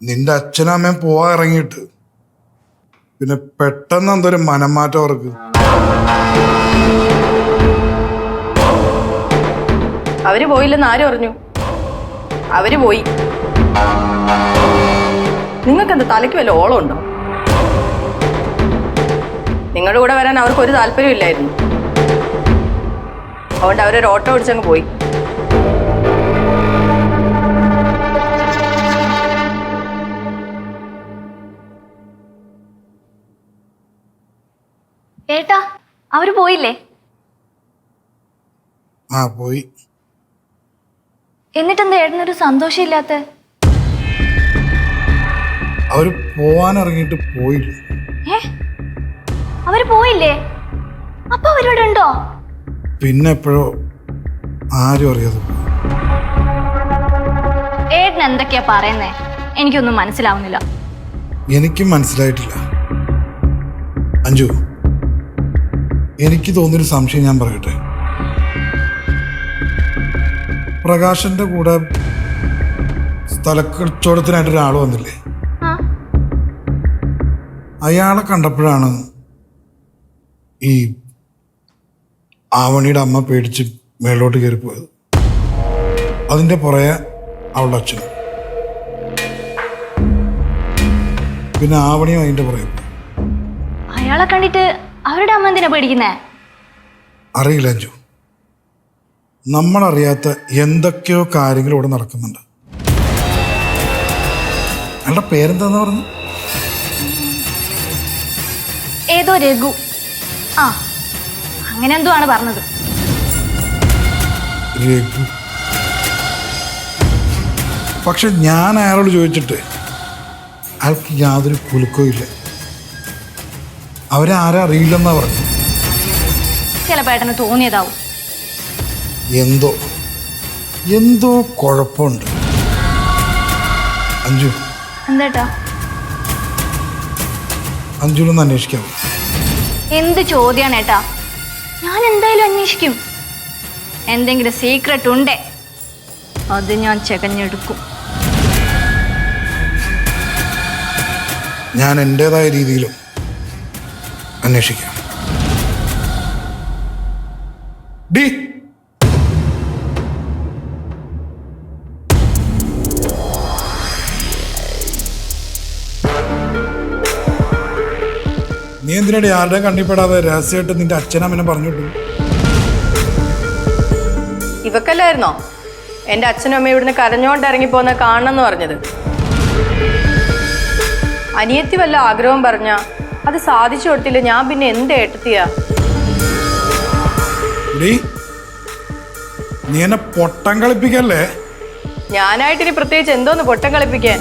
നിന്റെ അച്ഛനും അമ്മയും പോവാ ഇറങ്ങിയിട്ട് പിന്നെ പെട്ടെന്ന് എന്തൊരു മനംമാറ്റം അവർക്ക്. അവർ പോയില്ലെന്ന് ആരും അറിഞ്ഞു? അവർ പോയി. നിങ്ങൾക്ക് എന്താ തലയ്ക്ക് വല്ല ഉണ്ടോ നിങ്ങളുടെ കൂടെ വരാൻ അവർക്ക് ഒരു താല്പര്യം ഇല്ലായിരുന്നു അതുകൊണ്ട് അവരൊരു ഓട്ടോ ഓടിച്ചങ്ങ് പോയി. ഏട്ടാ അവർ പോയില്ലേ? ആ പോയി. എന്നിട്ടെന്താ ഏട്ടനൊരു സന്തോഷമില്ലാത്ത? അവർ പോവാനിറങ്ങിട്ട് പോയില്ല. ഏ? അവർ പോയില്ലേ? അപ്പൊ അവരിവിടെ ഉണ്ടോ? പിന്നെ എപ്പോഴോ ആരും അറിയാതെ പോയി. ഏട്ടൻ എന്തൊക്കെയാ പറയുന്നേ? എനിക്കൊന്നും മനസ്സിലാവുന്നില്ല. എനിക്കും മനസ്സിലായിട്ടില്ല. അഞ്ജു എനിക്ക് തോന്നിയൊരു സംശയം ഞാൻ പറയട്ടെ? പ്രകാശന്റെ കൂടെ സ്ഥലക്കച്ചവടത്തിനായിട്ട് ഒരാൾ വന്നില്ലേ? അയാളെ കണ്ടപ്പോഴാണ് ഈ ആവണിയുടെ അമ്മ പേടിച്ച് മേലോട്ട് കയറിപ്പോയത്. അതിന്റെ പുറകെ അവളുടെ അച്ഛനും. പിന്നെ ആവണിയും അതിന്റെ പുറകെ. അയാളെ കണ്ടിട്ട് അവരുടെ അമ്മ എന്തിനാ പേടിക്കുന്നേ? അറിയില്ല അഞ്ജു. നമ്മളറിയാത്ത എന്തൊക്കെയോ കാര്യങ്ങൾ ഇവിടെ നടക്കുന്നുണ്ട്. അയാളുടെ പേരെന്താന്ന് പറഞ്ഞു? ഏതോ രഘു. ആ അങ്ങനെ എന്തോ ആണ് പറഞ്ഞത്. രഘു. പക്ഷെ ഞാൻ അയാളോട് ചോദിച്ചിട്ട് അയാൾക്ക് യാതൊരു കുലുക്കവും ഇല്ല. അവരെ ആരും അറിയില്ലെന്നാ പറഞ്ഞു. ചിലപ്പോ ഏട്ടന് തോന്നിയതാവും. എന്തോ എന്തോ കുഴപ്പമുണ്ട്. അഞ്ജു. എന്തേട്ടാ അഞ്ജുലൊന്ന് അന്വേഷിക്കാമോ എന്ത് ചോദ്യാണ് ഏട്ടാ? ഞാൻ എന്തായാലും അന്വേഷിക്കും. എന്തെങ്കിലും സീക്രട്ട് ഉണ്ടേ? അത് ഞാൻ ചെകഞ്ഞെടുക്കും. ഞാൻ എന്റെതായ രീതിയിലും അന്വേഷിക്കാം. ഡി. നീ എന്തിനാടി ആരുടെയും കണ്ണിപ്പെടാതെ രഹസ്യമായിട്ട് നിന്റെ അച്ഛനമ്മനെ പറഞ്ഞിട്ടു? ഇവക്കല്ലായിരുന്നോ? എന്റെ അച്ഛനും അമ്മയും ഇവിടുന്ന് കരഞ്ഞോണ്ട് ഇറങ്ങിപ്പോന്ന കാണണമെന്ന് പറഞ്ഞത്. അനിയത്തി വല്ല ആഗ്രഹം പറഞ്ഞ അത് സാധിച്ചു കൊടുത്തില്ല. ഞാൻ പിന്നെ എന്ത് ഏട്ടത്തിയാ? നീ എന്നെ പൊട്ടം കളിപ്പിക്കല്ലേ? ഞാനായിട്ടിനി പ്രത്യേകിച്ച് എന്തോന്ന് പൊട്ടം കളിപ്പിക്കാൻ?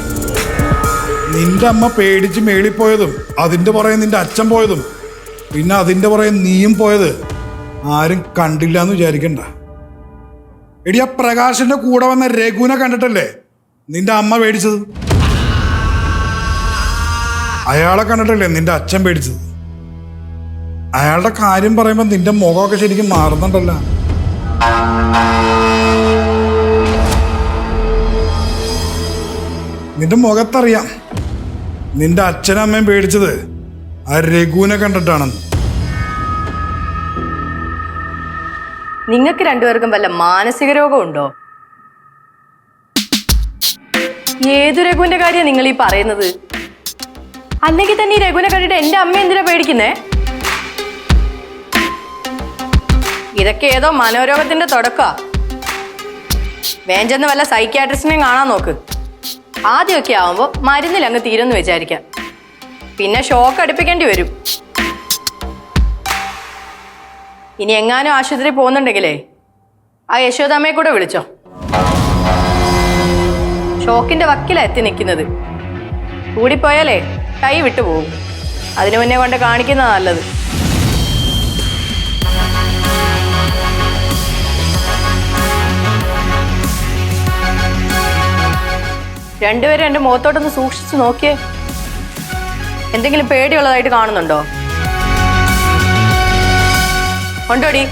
നിന്റെ അമ്മ പേടിച്ച് മേളിപ്പോയതും അതിന്റെ പുറകെ നിന്റെ അച്ഛൻ പോയതും പിന്നെ അതിന്റെ പുറകെ നീയും പോയത് ആരും കണ്ടില്ല എന്ന് വിചാരിക്കണ്ട. എടി ആ പ്രകാശന്റെ കൂടെ വന്ന രഘുവിനെ കണ്ടിട്ടല്ലേ നിന്റെ അമ്മ പേടിച്ചത്? അയാളെ കണ്ടിട്ടല്ലേ നിന്റെ അച്ഛൻ പേടിച്ചത്? അയാളുടെ കാര്യം പറയുമ്പോൾ നിന്റെ മുഖമൊക്കെ ശരിക്കും മാറുന്നുണ്ടല്ല. നിന്റെ മുഖത്തറിയാം. നിന്റെ അച്ഛനും അമ്മയും പേടിച്ചത് ആ രഘുവിനെ കണ്ടിട്ടാണെന്ന്. നിങ്ങൾക്ക് രണ്ടുപേർക്കും വല്ല മാനസിക ഉണ്ടോ ഏതു രഘുവിന്റെ കാര്യം നിങ്ങൾ ഈ പറയുന്നത്? അല്ലെങ്കിൽ തന്നെ ഈ രഘുവിനെ കണ്ടിട്ട് എന്റെ അമ്മ എന്തിനാ പേടിക്കുന്നേ? ഇതൊക്കെ ഏതോ മനോരോഗത്തിന്റെ തുടക്ക. വേഞ്ചെന്ന് വല്ല സൈക്യാട്രിസ്റ്റിനെയും കാണാൻ നോക്ക്. ആദ്യമൊക്കെ ആവുമ്പോൾ മരുന്നിൽ അങ്ങ് തീരുമെന്ന് വിചാരിക്കാം. പിന്നെ ഷോക്ക് അടുപ്പിക്കേണ്ടി വരും. ഇനി എങ്ങാനും ആശുപത്രി പോകുന്നുണ്ടെങ്കിലേ ആ യശോദാമ്മയെ കൂടെ വിളിച്ചോ. ഷോക്കിന്റെ വക്കിലാ എത്തി നിൽക്കുന്നത്. കൂടിപ്പോയാലേ കൈ വിട്ടു പോകും. അതിനു മുന്നേ കൊണ്ട് കാണിക്കുന്ന നല്ലത്. രണ്ടുപേരും എന്റെ മുഖത്തോട്ടൊന്ന് സൂക്ഷിച്ചു നോക്കിയേ. എന്തെങ്കിലും പേടിയുള്ളതായിട്ട് കാണുന്നുണ്ടോ? ഉണ്ടോടി?